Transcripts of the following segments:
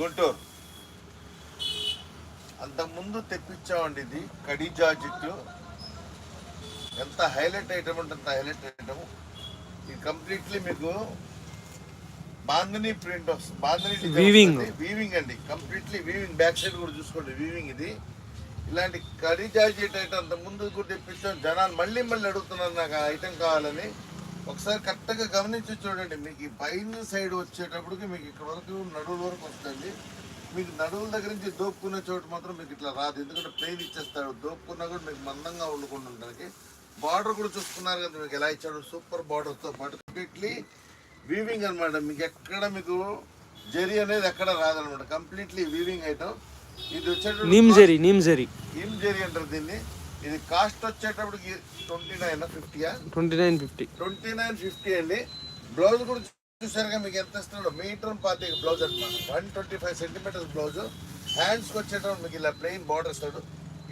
గుంటూరు. అంతకుముందు తెప్పించామండి ఇది కడి జార్జెట్ ఎంత హైలైట్ ఐటమ్ అంటే అంత హైలైట్ ఐటమ్. ఇది కంప్లీట్లీ మీకు బాందని ప్రింట్ వస్తుంది. బాందని Weaving. వీవింగ్ అండి. కంప్లీట్లీ వీవింగ్ బ్యాక్ సైడ్ కూడా చూసుకోండి వీవింగ్ ఇది. ఇలాంటి కడి జార్జెట్ ఐటమ్ అంత ముందు కూడా తెప్పించాం. జనాలు మళ్ళీ మళ్ళీ అడుగుతున్నారు నాకు ఆ ఐటమ్ కావాలని. ఒకసారి కరెక్ట్గా గమనించి చూడండి. మీకు ఈ పైన సైడ్ వచ్చేటప్పటికి మీకు ఇక్కడ వరకు నడువుల వరకు వస్తుంది మీకు నడువుల దగ్గర నుంచి దోపుకునే చోటు మాత్రం మీకు ఇట్లా రాదు. ఎందుకంటే ప్లేన్ ఇచ్చేస్తాడు. దోపుకున్నా కూడా మీకు మందంగా ఉండడానికి బార్డర్ కూడా చూసుకున్నారు కదా మీకు ఎలా ఇచ్చాడు. సూపర్ బార్డర్తో పాటు కంప్లీట్లీ వీవింగ్ అన్నమాట. మీకు ఎక్కడ మీకు జరీ అనేది ఎక్కడ రాదనమాట కంప్లీట్లీ వీవింగ్ ఐటమ్. ఇది వచ్చేటప్పుడు నీమ్ జరీ నీమ్ జరీ. ఏం జరీ అంటారు దీన్ని. ఇది కాస్ట్ వచ్చేటప్పటికి twenty nine ఫిఫ్టీయా twenty nine fifty twenty nine fifty అండి. బ్లౌజ్ కూడా చూసారుగా మీకు ఎంత ఇస్తున్నాడు? మీటర్ పాతి బ్లౌజ్ అనమాట. One twenty five centimetres blouse హ్యాండ్స్కి వచ్చేటప్పుడు మీకు ఇలా ప్లెయిన్ బార్డర్ ఇస్తాడు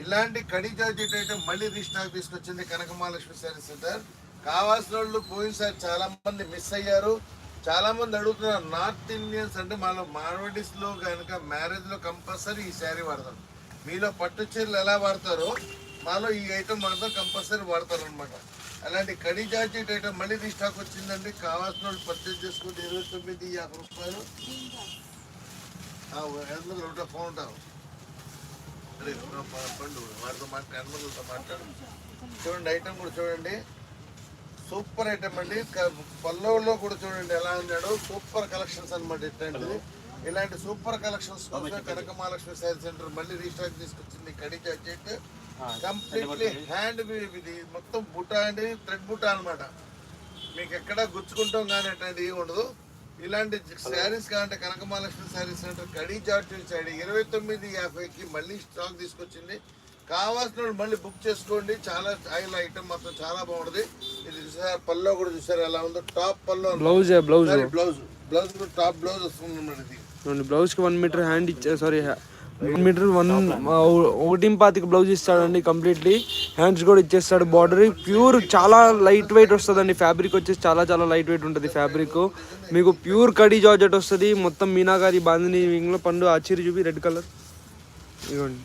ఇలాంటి కడి జార్జెట్ ఐటమ్ మళ్ళీ రీస్టాక్ తీసుకొచ్చింది కనక మహాలక్ష్మి శారీ సెంటర్ కావాల్సిన వాళ్ళు పోయినసారి చాలా మంది మిస్ అయ్యారు. చాలా మంది అడుగుతున్నారు నార్త్ ఇండియన్స్ అంటే మన మార్వడీస్లో కనుక మ్యారేజ్లో కంపల్సరీ ఈ శారీ వాడతారు. మీలో పట్టు చీరలు ఎలా వాడతారో? మాలో ఈ ఐటమ్ వాడతాం కంపల్సరీ వాడతారు అనమాట అలాంటి కడి జార్జెట్ ఐటమ్ మళ్ళీ రీస్టాక్ వచ్చిందండి కావాల్సిన వాళ్ళు పర్చేజ్ చేసుకుంటే ఇరవై తొమ్మిది యాభై రూపాయలు. ఎందుకు ఒకటే ఫోన్ ఉంటావు అరే పండు వాడితో మాట్లాడు మాట్లాడు. చూడండి ఐటమ్ కూడా చూడండి. సూపర్ ఐటమ్ అండి. క- పల్లవులో కూడా చూడండి ఎలా ఉన్నాడు సూపర్ కలెక్షన్స్ అన్నమాట ఇట్లాంటిది. ఇలాంటి సూపర్ కలెక్షన్స్ కోసం కనక మహాలక్ష్మి శారీ సెంటర్ మళ్ళీ రీస్టాక్ తీసుకొచ్చింది కడి జాకెట్ కంప్లీట్లీ హ్యాండ్ ఇది మొత్తం బుట్ట అండి థ్రెడ్ బుట్ట అన్నమాట. మీకు ఎక్కడ గుచ్చుకుంటాం కానీ అట్లాంటి ఏమి ఉండదు. ఇలాంటి శారీస్ కావాలంటే Kanaka Mahalakshmi saris centre khaddi georgette side ఇరవై తొమ్మిది యాభైకి మళ్ళీ స్టాక్ తీసుకొచ్చింది. కావాల్సిన మళ్ళీ బుక్ చేసుకోండి. చాలా ఆయిల్ ఐటమ్ మాత్రం చాలా బాగుంటుంది. ఇది చూసారా? పల్లో కూడా చూసారా? ఎలా ఉందో? టాప్ పల్లో blouse blouse blouse blouse top blouse వస్తుంది అన్నమాట ఇది. చూడండి బ్లౌజ్కి వన్ మీటర్ హ్యాండ్ ఇచ్చా సారీ మీటర్ వన్ uh, ఒకటి పాతికి బ్లౌజ్ ఇస్తాడండి కంప్లీట్లీ హ్యాండ్స్ కూడా ఇచ్చేస్తాడు. బార్డర్ ప్యూర్ చాలా లైట్ వెయిట్ వస్తుందండి. ఫ్యాబ్రిక్ వచ్చేసి చాలా చాలా లైట్ వెయిట్ ఉంటుంది ఫ్యాబ్రిక్ మీకు ప్యూర్ కడీ జార్జెట్ వస్తుంది. మొత్తం మీనాగారి బాందిని వింగ్లో పండు ఆచిరి చూపి రెడ్ కలర్ ఇదిగోండి.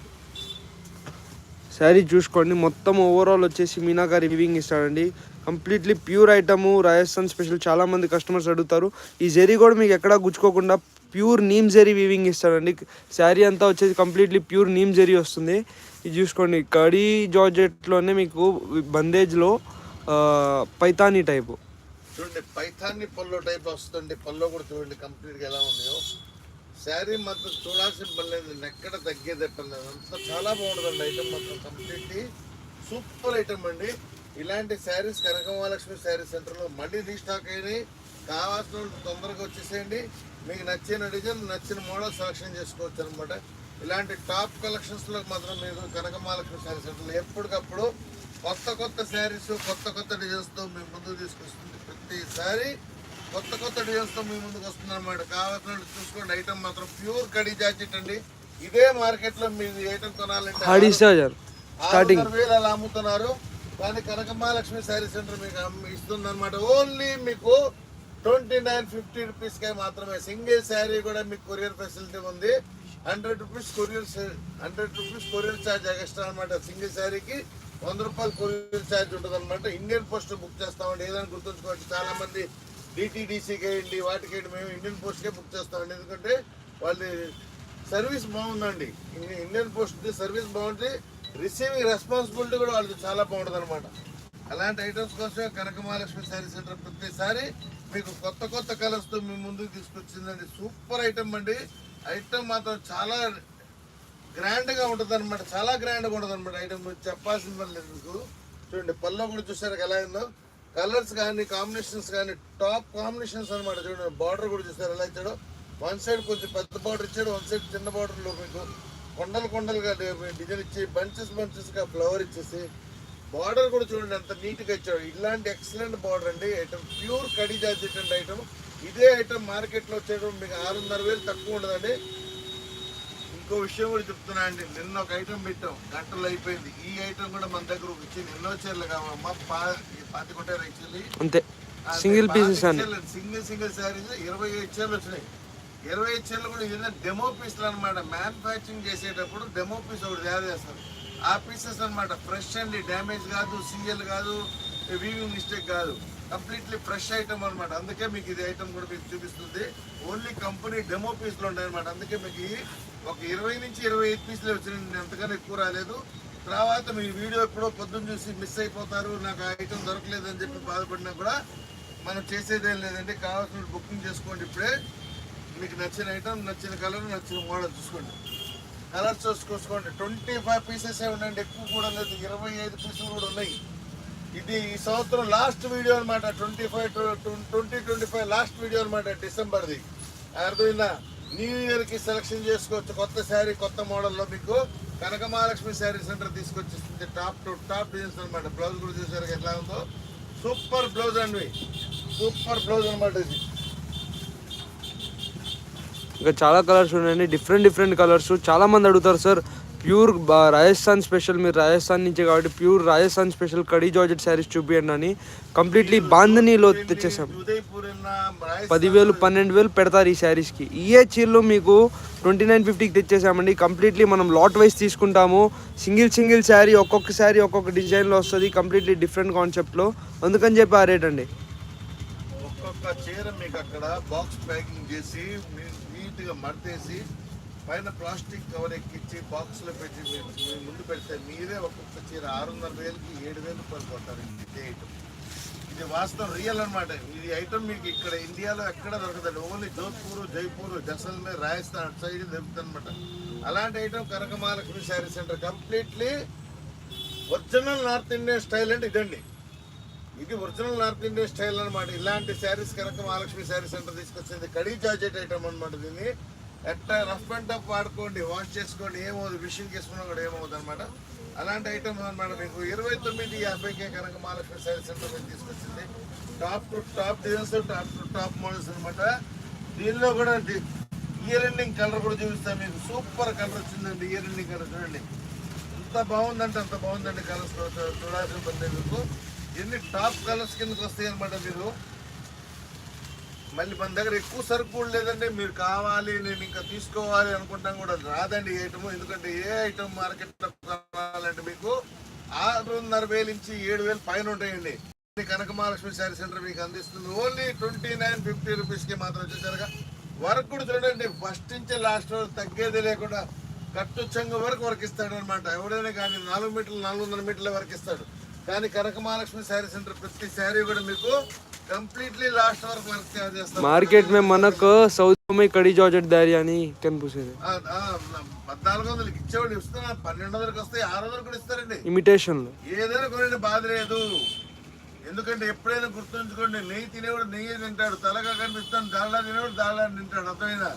శారీ చూసుకోండి. మొత్తం ఓవరాల్ వచ్చేసి మీనాగారి వివింగ్ ఇస్తాడండి. Completely pure item Rajasthan special చాలామంది కస్టమర్స్ అడుగుతారు. ఈ జరీ కూడా మీకు ఎక్కడా గుచ్చుకోకుండా ప్యూర్ నీమ్ జరీ వీవింగ్ ఇస్తాడండి. శారీ అంతా వచ్చేసి కంప్లీట్లీ ప్యూర్ నీమ్ జరీ వస్తుంది. ఇది చూసుకోండి కడీ జార్జెట్లోనే మీకు బందేజ్లో పైతానీ టైపు. చూడండి పైతాన్ని పల్లో టైప్ వస్తుంది పల్లో కూడా చూడండి కంప్లీట్గా ఎలా ఉన్నాయో. శారీ మాత్రం చూడాల్సిన పని ఎక్కడ తగ్గేదే పని అంతా చాలా బాగుంటుందండి. ఐటమ్ మాత్రం కంప్లీట్లీ సూపర్ ఐటమ్ అండి. ఇలాంటి శారీస్ కనకమహాలక్ష్మి శారీ సెంటర్లో మళ్ళీ రీస్టాక్ అయినాయి. కావాల్సిన తొందరగా వచ్చేసేయండి. మీకు నచ్చిన డిజైన్ నచ్చిన మోడల్ సెలెక్షన్ చేసుకోవచ్చు అనమాట ఇలాంటి టాప్ కలెక్షన్స్లో మాత్రం మీరు కనక మహాలక్ష్మి శారీ సెంటర్లో ఎప్పటికప్పుడు కొత్త కొత్త శారీస్ కొత్త కొత్త డిజైన్స్తో మీ ముందుకు తీసుకొస్తుంది. ప్రతిసారి కొత్త కొత్త డిజైన్స్తో మీ ముందుకు వస్తుంది అనమాట కావాల్సిన చూసుకోండి. ఐటమ్ మాత్రం ప్యూర్ కడి జాకెట్ అండి. ఇదే మార్కెట్లో మీరు ఐటమ్ కొనాలంటే స్టార్టింగ్ వేలు అలా అమ్ముతున్నారు. కానీ కనక మహాలక్ష్మి శారీ సెంటర్ మీకు ఇస్తుంది అనమాట ఓన్లీ మీకు ట్వంటీ నైన్ ఫిఫ్టీ రూపీస్కే మాత్రమే. సింగిల్ శారీ కూడా మీకు కొరియర్ ఫెసిలిటీ ఉంది. Hundred rupees courier hundred rupees courier charge extra అనమాట సింగిల్ శారీకి వంద రూపాయలు కొరియర్ ఛార్జ్ ఉంటుంది అనమాట ఇండియన్ పోస్ట్ బుక్ చేస్తామండి. ఏదైనా గుర్తుంచుకోవచ్చు చాలా మంది డిటీడీసీకి వేయండి వాటికి వేయండి మేము ఇండియన్ పోస్ట్కే బుక్ చేస్తామండి. ఎందుకంటే వాళ్ళది సర్వీస్ బాగుందండి. ఇండియన్ పోస్ట్ సర్వీస్ బాగుంటుంది రిసీవింగ్ రెస్పాన్సిబిలిటీ కూడా వాళ్ళకి చాలా బాగుంటుంది అనమాట అలాంటి ఐటమ్స్ కోసం కనక మహాలక్ష్మి శారీ సెంటర్ ప్రతిసారి మీకు కొత్త కొత్త కలర్స్తో మీ ముందుకు తీసుకొచ్చిందండి. సూపర్ ఐటమ్ అండి. ఐటమ్ మాత్రం చాలా గ్రాండ్గా ఉంటుంది అనమాట చాలా గ్రాండ్గా ఉంటుంది అనమాట ఐటమ్ చెప్పాల్సిన పని లేదు మీకు. చూడండి పళ్ళో కూడా చూసారు ఎలా అయిందో కలర్స్ కానీ కాంబినేషన్స్ కానీ టాప్ కాంబినేషన్స్ అనమాట చూడండి బార్డర్ కూడా చూసారు ఎలా ఇచ్చాడో? వన్ సైడ్ కొంచెం పెద్ద బార్డర్ ఇచ్చాడు వన్ సైడ్ చిన్న బార్డర్లో మీకు కొండలు కొండలుగా డిజైన్ ఇచ్చి బంచెస్ బంచెస్గా ఫ్లవర్ ఇచ్చేసి బార్డర్ కూడా చూడండి ఎంత నీట్గా ఇచ్చాడు ఇలాంటి ఎక్సలెంట్ బార్డర్ అండి. ఐటమ్ ప్యూర్ కడి జార్జెట్ అండి ఐటమ్ ఇదే ఐటమ్ మార్కెట్లో వచ్చేటప్పుడు మీకు ఆరున్నర వేలు తక్కువ ఉండదండి. ఇంకో విషయం కూడా చెప్తున్నా అండి. నిన్న ఒక ఐటమ్ పెట్టాం. గంటలు అయిపోయింది. ఈ ఐటమ్ కూడా మన దగ్గర వచ్చింది ఎన్నో చీరలు కావాలమ్మా పా పాతి కొట్టారు యాక్చువల్లీ అంతే. Single pieces single single saris ఇరవై ఐదు చీరలు వచ్చినాయి. ఇరవై ఐదు చీరలు కూడా ఇది డెమో పీస్లు అనమాట మ్యానుఫ్యాక్చరింగ్ చేసేటప్పుడు డెమో పీస్ ఒకటి తయారు చేస్తారు. ఆ పీసెస్ అన్నమాట. ఫ్రెష్ అండి. డ్యామేజ్ కాదు సీఎల్ కాదు వీవింగ్ మిస్టేక్ కాదు. కంప్లీట్లీ ఫ్రెష్ ఐటమ్ అనమాట అందుకే మీకు ఇది ఐటమ్ కూడా మీకు చూపిస్తుంది. ఓన్లీ కంపెనీ డెమో పీస్లు ఉన్నాయి అనమాట అందుకే మీకు ఒక ఇరవై నుంచి ఇరవై ఐదు పీసులు వచ్చినాయి. అంతకన్నా ఎక్కువ రాలేదు. తర్వాత మీ వీడియో ఎప్పుడో పొద్దున్న చూసి మిస్ అయిపోతారు. నాకు ఆ ఐటమ్ దొరకలేదని చెప్పి బాధపడినా కూడా మనం చేసేదేం లేదండి. కావాల్సిన బుకింగ్ చేసుకోండి ఇప్పుడే. మీకు నచ్చిన ఐటమ్ నచ్చిన కలర్ నచ్చిన మోడల్ చూసుకోండి. కలర్స్ చూసుకోండి. ట్వంటీ ఫైవ్ పీసెస్ ఉన్నాయండి ఎక్కువ కూడా లేదు. ఇరవై ఐదు పీసులు కూడా ఉన్నాయి. ఇది ఈ సంవత్సరం లాస్ట్ వీడియో అనమాట twenty five twenty twenty five last video అనమాట డిసెంబర్ది. అర్థమైందా? న్యూ ఇయర్కి సెలక్షన్ సెలెక్షన్ చేసుకోవచ్చు. కొత్త శారీ కొత్త మోడల్లో మీకు కనక మహాలక్ష్మి శారీ సెంటర్ తీసుకొచ్చేస్తుంది. టాప్ టు టాప్ డిజైన్స్ అనమాట బ్లౌజ్ కూడా చూసారు ఎట్లా ఉందో? సూపర్ బ్లౌజ్ అండి. సూపర్ బ్లౌజ్ అనమాట ఇది. ఇంకా చాలా కలర్స్ ఉన్నాయండి. Different different colours. చాలా మంది అడుగుతారు సార్ ప్యూర్ రాజస్థాన్ స్పెషల్ మీరు రాజస్థాన్ నుంచే కాబట్టి pure Rajasthan special khaddi georgette saris చూపియండి అని కంప్లీట్లీ బాంధనీలో తెచ్చేసాం. పదివేలు పన్నెండు వేలు పెడతారు ఈ శారీస్కి. ఇయే చీరలు మీకు ట్వంటీ నైన్ ఫిఫ్టీకి తెచ్చేసామండి. కంప్లీట్లీ మనం లాట్ వైజ్ తీసుకుంటాము. సింగిల్ సింగిల్ శారీ ఒక్కొక్క శారీ ఒక్కొక్క డిజైన్లో వస్తుంది. కంప్లీట్లీ డిఫరెంట్ కాన్సెప్ట్లో అందుకని చెప్పి ఆ రేట్ అండి. ఒక్కొక్క చీర మీకు అక్కడ బాక్స్ ప్యాకింగ్ చేసి పూర్తిగా మడతేసి పైన ప్లాస్టిక్ కవర్ ఎక్కించి బాక్స్లో పెట్టి మీరు ముందు పెడితే మీరే ఒక్కొక్క చీర వందల వేలకి ఏడు వేలు రూపాయలు కొట్టారు ఇది ఐటమ్ ఇది వాస్తవం రియల్ అనమాట ఇది ఐటమ్ మీకు ఇక్కడ ఇండియాలో ఎక్కడ దొరకదండి. ఓన్లీ జోధ్పూర్ జైపూర్ జసల్మేర్ రాజస్థాన్ అటు సైడ్ దొరుకుతుంది అనమాట అలాంటి item Kanakamahalakshmi sari centre. Completely original north Indian style అంటే ఇదండి. ఇది ఒరిజినల్ నార్త్ ఇండియన్ స్టైల్ అనమాట ఇలాంటి శారీస్ కనుక మహాలక్ష్మి శారీ సెంటర్ తీసుకొచ్చింది కడీ జార్జెట్ ఐటమ్ అనమాట దీన్ని. ఎట్లా రఫ్ అండ్ టఫ్ వాడుకోండి వాష్ చేసుకోండి ఏమవుతుంది విషింగ్ చేసుకున్నా కూడా ఏమవుతుంది అనమాట అలాంటి ఐటమ్ అనమాట మీకు. ఇరవై తొమ్మిది యాభైకే కనుక మహాలక్ష్మి శారీ సెంటర్ నుంచి తీసుకొచ్చింది. Top to top designs top to top models అనమాట దీనిలో కూడా ఇయర్ ఎండింగ్ కలర్ కూడా చూపిస్తాను మీకు. సూపర్ కలర్ వచ్చిందండి ఇయర్ ఎండింగ్ కలర్. చూడండి. ఎంత బాగుందంటే అంత బాగుందండి కలర్స్. చూడాల్సిన పని మీకు. ఎన్ని టాప్ కలర్స్ కిందకి వస్తాయి అనమాట మీరు? మళ్ళీ మన దగ్గర ఎక్కువ సరుకు కూడా లేదండి. మీరు కావాలి నేను ఇంకా తీసుకోవాలి అనుకుంటాం కూడా రాదండి ఐటమ్ ఎందుకంటే ఏ ఐటమ్ మార్కెట్లో కావాలంటే మీకు? ఆరున్నర వేలు నుంచి ఏడు వేలు పైన ఉంటాయండి. కనకమహాలక్ష్మి కనక మహాలక్ష్మి శారీ సెంటర్ మీకు అందిస్తుంది? ఓన్లీ ట్వంటీ నైన్ ఫిఫ్టీ రూపీస్కి మాత్రం వచ్చేసరిగా. వర్క్ కూడా చూడండి ఫస్ట్ నుంచి లాస్ట్ వరకు తగ్గేది లేకుండా కట్టు చెంగు వరకు వర్క్ ఇస్తాడు అనమాట ఎవడైనా కానీ నాలుగు మీటర్లు నాలుగు వందల మీటర్ల వరకు ఇస్తాడు. కానీ కనక మహాలక్ష్మి శారీ సెంటర్ ప్రతి శారీ కూడా మీకు కంప్లీట్లీ లాస్ట్ వరకు వర్క్ తయారు చేస్తారు. మార్కెట్ में మనకు సౌత్ में కడీ జార్జెట్ దారి అని కెన్ పూసేది ఆ, ఆ, పద్నాలుగు వందలకి ఇచ్చేవాళ్ళు ఇస్తున్నా పన్నెండు వందలకి వస్తాయి ఆరు వందలు కూడా ఇస్తారండి. ఇమిటేషన్లో ఏదైనా కొనండి బాధ లేదు. ఎందుకంటే ఎప్పుడైనా గుర్తుంచుకోండి నెయ్యి తినేవాడు నెయ్యి తింటాడు తలగా కనిపిస్తాను దాళ్ళ తినేవాడు దాళ్ళ తింటాడు అర్థమైనా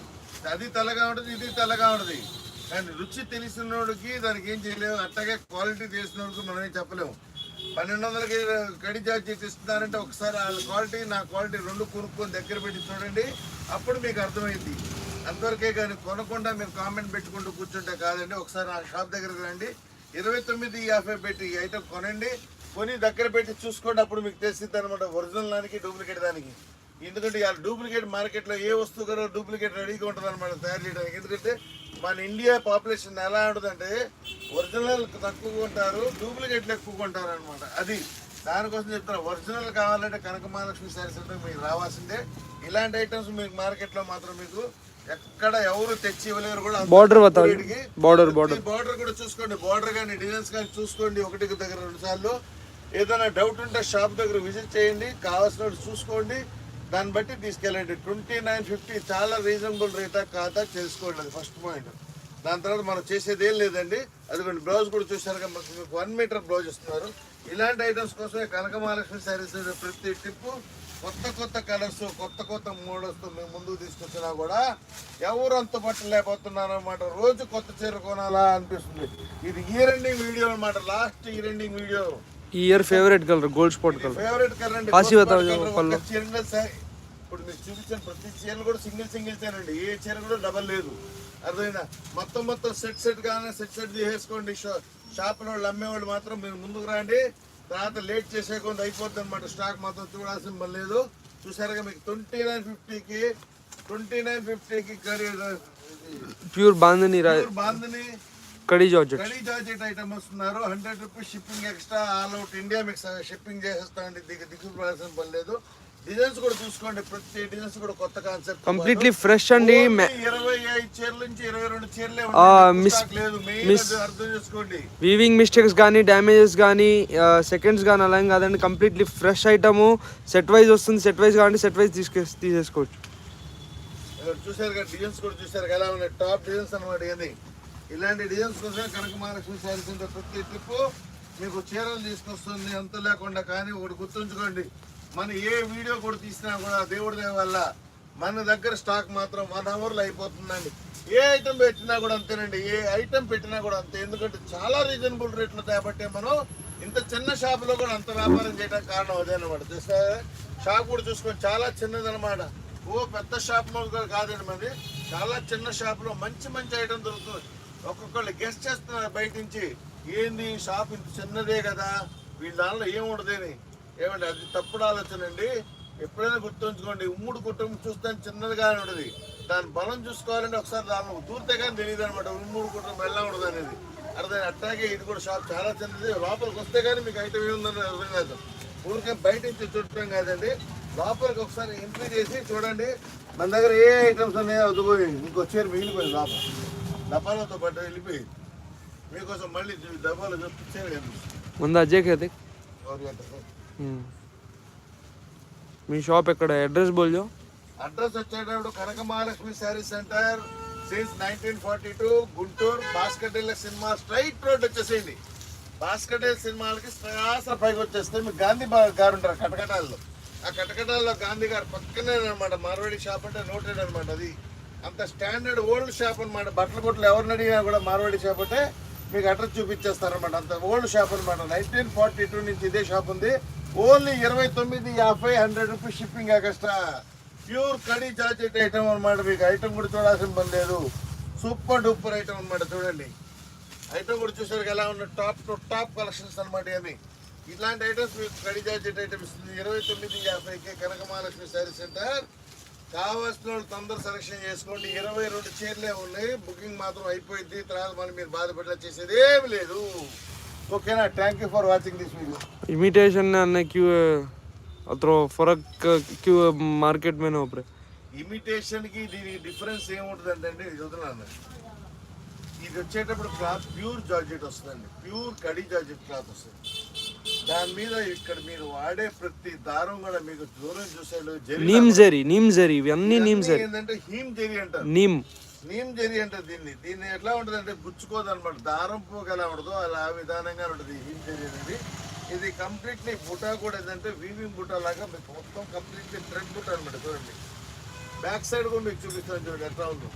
అది తలగా ఉంటుంది ఇది తెల్లగా ఉంటుంది. కానీ రుచి తెలిసినోడికి దానికి ఏం చేయలేము అట్టగే క్వాలిటీ తెలిసినోడికి మనం ఏం చెప్పలేము. పన్నెండు వందలకి కడి చార్జ్ ఇస్తున్నారంటే ఒకసారి వాళ్ళ క్వాలిటీ నా క్వాలిటీ రెండు కొనుక్కొని దగ్గర పెట్టి చూడండి. అప్పుడు మీకు అర్థమైంది. అంతవరకే కానీ కొనకుండా మీరు కామెంట్ పెట్టుకుంటూ కూర్చుంటే కాదండి. ఒకసారి ఆ షాప్ దగ్గరకు రండి. ఇరవై తొమ్మిది యాభై పెట్టి ఐటమ్ కొనండి. కొని దగ్గర పెట్టి చూసుకోండి. అప్పుడు మీకు తెలిసింది అనమాట ఒరిజినల్ దానికి డూప్లికేట్ దానికి. ఎందుకంటే ఇవాళ డూప్లికేట్ మార్కెట్లో ఏ వస్తువు కూడా డూప్లికేట్ రెడీగా ఉంటుంది అనమాట తయారు చేయడానికి. ఎందుకంటే మన ఇండియా పాపులేషన్ ఎలా ఉంటుందంటే ఒరిజినల్ తక్కువ కొంటారు డూప్లికేట్లు ఎక్కువ కొంటారు అనమాట అది దానికోసం చెప్తాను ఒరిజినల్ కావాలంటే కనక మహాలక్ష్మి శారీ సెంటర్ మీకు రావాల్సిందే. ఇలాంటి ఐటమ్స్ మీకు మార్కెట్లో మాత్రం మీకు ఎక్కడ ఎవరు తెచ్చి ఇవ్వలేరు కూడా. రేటుకి Border, border. బార్డర్ కూడా చూసుకోండి. బార్డర్ కానీ డిజైన్స్ కానీ చూసుకోండి. ఒకటికి దగ్గర రెండు సార్లు. ఏదైనా డౌట్ ఉంటే షాప్ దగ్గర విజిట్ చేయండి. కావాల్సిన చూసుకోండి. దాన్ని బట్టి తీసుకెళ్ళండి. ట్వంటీ నైన్ ఫిఫ్టీ చాలా రీజనబుల్ రేటా కాదా తెలుసుకోండి అది ఫస్ట్ పాయింట్ దాని తర్వాత మనం చేసేది ఏం లేదండి. అదిగోండి బ్లౌజ్ కూడా చూశారు కదా మీకు వన్ మీటర్ బ్లౌజ్ ఇస్తున్నారు. ఇలాంటి ఐటమ్స్ కోసమే కనకమహాలక్ష్మి శారీస్ ప్రతి టిప్పు కొత్త కొత్త కలర్స్ కొత్త కొత్త మోడల్స్ మేము ముందుకు తీసుకొచ్చినా కూడా ఎవరు అంత పట్టలేకపోతున్నారు అనమాట రోజు కొత్త చీర కొనాలా అనిపిస్తుంది. ఇది ఈ రెండింగ్ వీడియో అనమాట లాస్ట్ ఈ రెండింగ్ వీడియో ఈ year favourite colour gold spot colour favourite colour అండి. కాశీ పళ్ళు. ఇప్పుడు మీరు చూపించిన ప్రతి చీరలు కూడా సింగిల్ సింగిల్ చీర అండి ఏ చీర కూడా డబల్ లేదు. అర్థమైందా? మొత్తం మొత్తం సెట్ సెట్ కానీ సెట్ సెట్ తీసేసుకోండి. షాపులో వాళ్ళు అమ్మేవాళ్ళు మాత్రం మీరు ముందుకు రండి. తర్వాత లేట్ చేసే కొంత అనమాట స్టాక్ మాత్రం చూడాల్సిన పని లేదు. చూసారుగా మీకు ట్వంటీ నైన్ ఫిఫ్టీకి ట్వంటీ నైన్ ఫిఫ్టీకి career pure bandhani bandhani. Khaddi georgette khaddi georgette item వస్తున్నారు. Hundred rupees shipping extra all out India మీకు షిప్పింగ్ చేసేస్తామండి దిగు దిగుపడాల్సిన పని లేదు. డిజైన్స్ కూడా చూసుకోండి. ప్రతి డిజైన్స్ కూడా కొత్త కాన్సెప్ట్ కంప్లీట్లీ ఫ్రెష్ అండి. ఇరవై ఐదు చీరల నుంచి ఇరవై రెండు చీరలే. మిస్- లేదు. మిస్- అర్థం చేసుకోండి. వీవింగ్ మిస్టేక్స్ కానీ డ్యామేజెస్ కానీ సెకండ్స్ కానీ అలా కాదండి. Completely fresh item set wise వస్తుంది. సెట్ వైజ్ కావాలంటే సెట్ వైజ్ తీసుకే తీసేసుకోవచ్చు. చూసారు కదా డిజైన్స్ కూడా చూసారు కదా. ఎలా ఉన్నాయి? టాప్ డిజైన్స్ అనమాట ఇది ఇలాంటి డిజైన్స్ కోసం కనక మహాలక్ష్మి శారీస్ అంటే ప్రతి ట్రిప్ మీకు చీరలు తీసుకొస్తుంది అంత లేకుండా కానీ ఒకటి గుర్తుంచుకోండి. మన ఏ వీడియో కూడా తీసినా కూడా దేవుడి దయ వల్ల మన దగ్గర స్టాక్ మాత్రం వన్ అవర్లో అయిపోతుందండి. ఏ ఐటెం పెట్టినా కూడా అంతేనండి. ఏ ఐటెం పెట్టినా కూడా అంతే. ఎందుకంటే చాలా రీజనబుల్ రేట్లు కాబట్టి మనం ఇంత చిన్న షాపులో కూడా అంత వ్యాపారం చేయడానికి కారణం అదే అనమాట షాప్ కూడా చూసుకొని చాలా చిన్నదన్నమాట ఓ పెద్ద షాప్ కూడా కాదండి మరి. చాలా చిన్న షాపులో మంచి మంచి ఐటమ్ దొరుకుతుంది. ఒక్కొక్కళ్ళు గెస్ట్ చేస్తున్నారు బయట నుంచి. ఏంది షాప్ ఇంత చిన్నదే కదా? వీళ్ళ దానిలో ఏముండదని ఏమంటే అది తప్పుడు ఆలోచన అండి. ఎప్పుడైనా గుర్తుంచుకోండి ఉమ్మడి కుటుంబం చూస్తే చిన్నదిగానే ఉండదు దాని బలం చూసుకోవాలంటే ఒకసారి దాని దూరితే కానీ తెలియదు అనమాట ఉమ్మడి కుటుంబం ఎలా ఉండదు అనేది. అర్థం అట్లాగే ఇది కూడా షాప్ చాలా చిన్నది. లోపలికి వస్తే కానీ మీకు ఐటమ్ ఏముందని అర్థం కాదు. ఊరికే బయట నుంచి చూడటం కాదండి. లోపలికి ఒకసారి ఎంట్రీ చేసి చూడండి. మన దగ్గర ఏ ఐటమ్స్ ఉన్నాయో అదిపోయి ఇంకో మిగిలిపోయింది లోపల. డబ్బాలతో పాటు వెళ్ళిపోయి మీకోసం మళ్ళీ డబ్బాలు చూపించేది ముందు అజయ్ కదా మీ షాప్ ఎక్కడ? అడ్రస్ బోల్జు? అడ్రస్ వచ్చేటప్పుడు Kanaka Mahalakshmi sari centre since nineteen forty two Guntur బాస్కెటేల్ cinema straight road వచ్చేసేయండి బాస్కెటేల్ సినిమాలకి శ్రాస పైకి వచ్చేస్తే మీకు గాంధీ గారు ఉంటారు కటకటాల్లో. ఆ కటకటాల్లో గాంధీ గారు పక్కనే అనమాట మార్వాడి షాప్ అంటే నోటెడ్ అనమాట అది. అంత స్టాండర్డ్ ఓల్డ్ షాప్ అనమాట బట్టల కొట్లు ఎవరిని అడిగినా కూడా మార్వాడి షాప్ అంటే మీకు అడ్రస్ చూపించేస్తారనమాట అంత ఓల్డ్ షాప్ అనమాట నైన్టీన్ ఫార్టీ టూ నుంచి ఇదే షాప్ ఉంది. ఓన్లీ ఇరవై తొమ్మిది యాభై hundred rupees shipping extra. Pure khaddi georgette item అనమాట మీకు. ఐటమ్ కూడా చూడాల్సిన పని లేదు. సూపర్ డూపర్ ఐటమ్ అనమాట చూడండి. ఐటమ్ కూడా చూసారు ఎలా ఉన్న టాప్ టు టాప్ కలెక్షన్స్ అనమాట ఇవన్నీ. ఇలాంటి ఐటమ్స్ మీకు కడీ జార్జెట్ ఐటమ్ ఇస్తుంది. ఇరవై తొమ్మిది యాభైకి కనక మహాలక్ష్మి శారీ సెంటర్. కావాల్సిన వాళ్ళు తొందర సెలక్షన్ చేసుకోండి. ఇరవై రెండు చీరలే ఉన్నాయి. బుకింగ్ మాత్రం అయిపోయింది. తర్వాత మనం మీరు బాధపడేలా చేసేది ఏమి లేదు. ఓకేనా? Thank you for watching this video imitation అన్న క్యూ అతను ఫరక్ క్యూ మార్కెట్ మీద ఒకరే ఇమిటేషన్కి దీనికి డిఫరెన్స్ ఏముంటుందంటే అండి ఇది ఇది వచ్చేటప్పుడు క్లాత్ ప్యూర్ జార్జెట్ వస్తుందండి. ప్యూర్ కడి జార్జెట్ క్లాత్ వస్తుంది. దాని మీద ఇక్కడ మీరు వాడే ప్రతి దారం కూడా మీకు దూరం చూసాడు నీమ్ జరి నీమ్ జరి ఇవన్నీ నీమ్ జరి. ఏంటంటే హీమ్ జరి అంటారు. నీమ్. నీమ్ జరి అంటారు దీన్ని. దీన్ని ఎట్లా ఉంటుంది అంటే గుచ్చుకోదు అనమాట దారం పోక ఎలా ఉండదో అలా ఆ విధానంగా ఉంటుంది హీమ్ జరి అనేది. ఇది కంప్లీట్లీ బుటా కూడా ఏంటంటే వీవింగ్ బుటా లాగా మీకు మొత్తం కంప్లీట్లీ థ్రెడ్ బుటా అనమాట చూడండి. బ్యాక్ సైడ్ కూడా మీకు చూపిస్తాను చూడండి ఎట్లా ఉందో.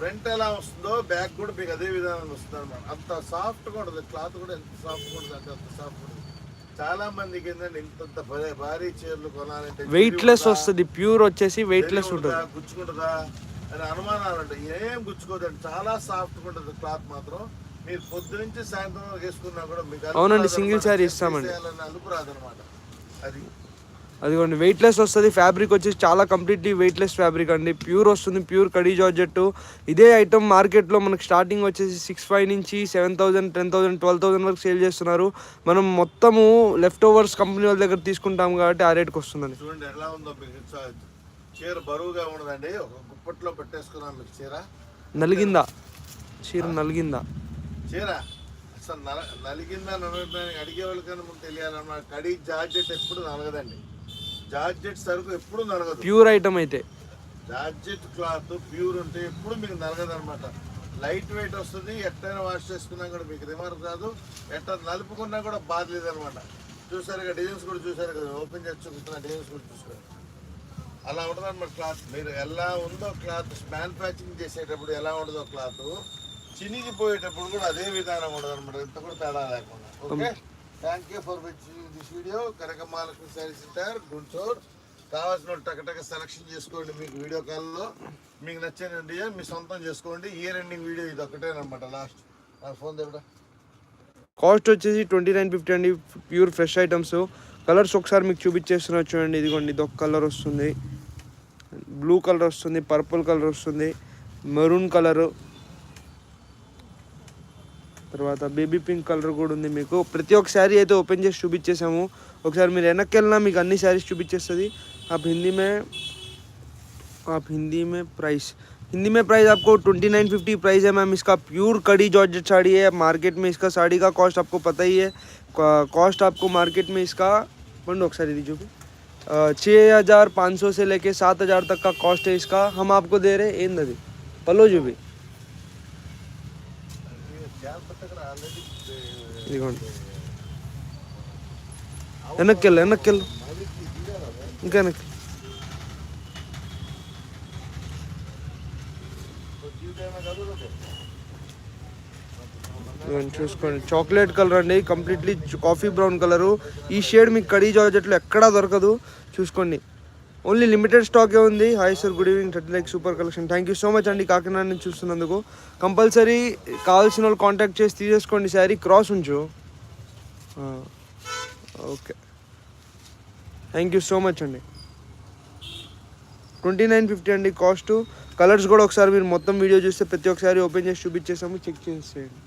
ఫ్రంట్ ఎలా వస్తుందో బ్యాక్ కూడా మీకు అదే విధానంగా వస్తుంది అనమాట అంత సాఫ్ట్గా ఉంటుంది క్లాత్ కూడా ఎంత సాఫ్ట్గా ఉంటుంది అంటే అంత సాఫ్ట్ ఉంటుంది చాలా మందికి ఏంటంటే ఇంత భారీ- భారీ చీరలు కొనాలంటే వెయిట్ లెస్ వస్తుంది. ప్యూర్ వచ్చేసి వెయిట్ లెస్ ఉంటుంది. గుచ్చుకుంటుందా అని అనుమానాలు ఉంటాయి ఏం గుచ్చుకోదండి. చాలా సాఫ్ట్గా ఉంటుంది క్లాత్ మాత్రం. మీరు పొద్దు నుంచి సాయంత్రం వరకు వేసుకున్నా కూడా మీకు అవునండి. సింగిల్ శారీ ఇస్తామండి. తీసేయాలన్న అలుపు రాదనమాట అది అదిగోండి వెయిట్ లెస్ వస్తుంది ఫ్యాబ్రిక్ వచ్చేసి చాలా కంప్లీట్లీ వెయిట్ లెస్ ఫ్యాబ్రిక్ అండి. ప్యూర్ వస్తుంది ప్యూర్ కడీ జార్జెట్. ఇదే ఐటమ్ మార్కెట్లో మనకి స్టార్టింగ్ వచ్చేసి సిక్స్ ఫైవ్ నుంచి seven thousand ten thousand twelve thousand వరకు సేల్ చేస్తున్నారు. మనం మొత్తము లెఫ్ట్ ఓవర్స్ కంపెనీ వాళ్ళ దగ్గర తీసుకుంటాం కాబట్టి ఆ రేట్కి వస్తుందండి. చూడండి ఎలా ఉందో చీర బరువుగా ఉండదండి ఒక గుప్పట్లో పెట్టేసుకున్నాం మీకు చీర. నలిగిందా? చీర నలిగిందా? చీర? అసలు నల నలిగిందా నలగడానికి అడిగే వాళ్ళకన్నా తెలియాలన్నమాట. కడి జార్జెట్ ఎప్పుడు నలగదండి. జార్జెట్ సరుకు ఎప్పుడు ప్యూర్ ఐటమ్ అయితే. జార్జెట్ క్లాత్ ప్యూర్ ఉంటే ఎప్పుడు మీకు నలగదు అనమాట లైట్ వెయిట్ వస్తుంది ఎట్టైనా వాష్ చేసుకున్నా కూడా మీకు రిమార్క్ రాదు ఎట్ట నలుపుకున్నా కూడా బాధ లేదనమాట చూసారు కదా డిజైన్స్ కూడా చూసారు కదా ఓపెన్ చేసి చూపిస్తున్న డిజైన్స్ కూడా చూసుకోండి అలా ఉంటుంది అనమాట క్లాత్. మీరు ఎలా ఉందో క్లాత్ మ్యానుఫ్యాక్చరింగ్ చేసేటప్పుడు ఎలా ఉండదో క్లాత్ చినిగిపోయేటప్పుడు కూడా అదే విధానం ఉండదు అనమాట ఇంత కూడా తేడా లేకుండా. Okay? Thank you for this video Kanaka Mahalakshmi sari centre Guntur కావాల్సిన వాళ్ళు టకటక సెలెక్షన్ చేసుకోండి మీకు వీడియో కాల్లో మీకు నచ్చిన డిజైన్ మీ సొంతం చేసుకోండి. ఇయర్ ఎండింగ్ వీడియో ఇది ఒకటేనమాట లాస్ట్ నా ఫోన్ దగ్గర కాస్ట్ వచ్చేసి ట్వంటీ నైన్ ఫిఫ్టీ అండి ప్యూర్ ఫ్రెష్ ఐటమ్స్ కలర్స్ ఒకసారి మీకు చూపించేస్తున్నా చూడండి ఇదిగోండి ఇది ఒక కలర్ వస్తుంది. బ్లూ కలర్ వస్తుంది పర్పుల్ కలర్ వస్తుంది. మెరూన్ కలరు తర్వాత బేబీ పింక్ కలర్ కూడా ఉంది మీకు ప్రతి ఒక్క శారీ అయితే ఓపెన్ చేసి చూపించేసాము ఒకసారి మీరు వెనక్కి వెళ్ళినా మీకు అన్ని శారీస్ చూపించేస్తుంది आप हिंदी में आप हिंदी में प्राइस हिंदी में प्राइस आपको ट्वेंटी नाइन फिफ्टी प्राइस है मैम इसका प्योर कड़ी जॉर्जेट साड़ी है मार्केट में इसका साड़ी का कॉस्ट आपको पता ही है कॉस्ट आपको मार्केट में इसका बंडो सारी दीजिए भी छः हज़ार पाँच सौ से लेके सात हज़ार तक का कॉस्ट है इसका हम आपको दे रहे हैं इन नदी पलो जो भी ఇదిగోండి వెనక్కి వెళ్ళు వెనక్కి. వెళ్ళు ఇంకా వెనక్కి చూసుకోండి. చాక్లెట్ కలర్ అండి కంప్లీట్లీ కాఫీ బ్రౌన్ కలరు. ఈ షేడ్ మీకు కడీ జార్జెట్లో ఎక్కడా దొరకదు. చూసుకోండి. ఓన్లీ లిమిటెడ్ స్టాకే ఉంది. Hi sir good evening thirty like super collection thank you so much అండి కాకినాడ నుంచి చూస్తున్నందుకు. కంపల్సరీ కావాల్సిన వాళ్ళు కాంటాక్ట్ చేసి తీసేసుకోండి శారీ క్రాస్ ఉంచు. Okay thank you so much అండి ట్వంటీ నైన్ ఫిఫ్టీ అండి కాస్ట్ కలర్స్ కూడా ఒకసారి మీరు మొత్తం వీడియో చూస్తే ప్రతి ఒక్కసారి ఓపెన్ చేసి చూపించేసాము. చెక్ చేసేయండి.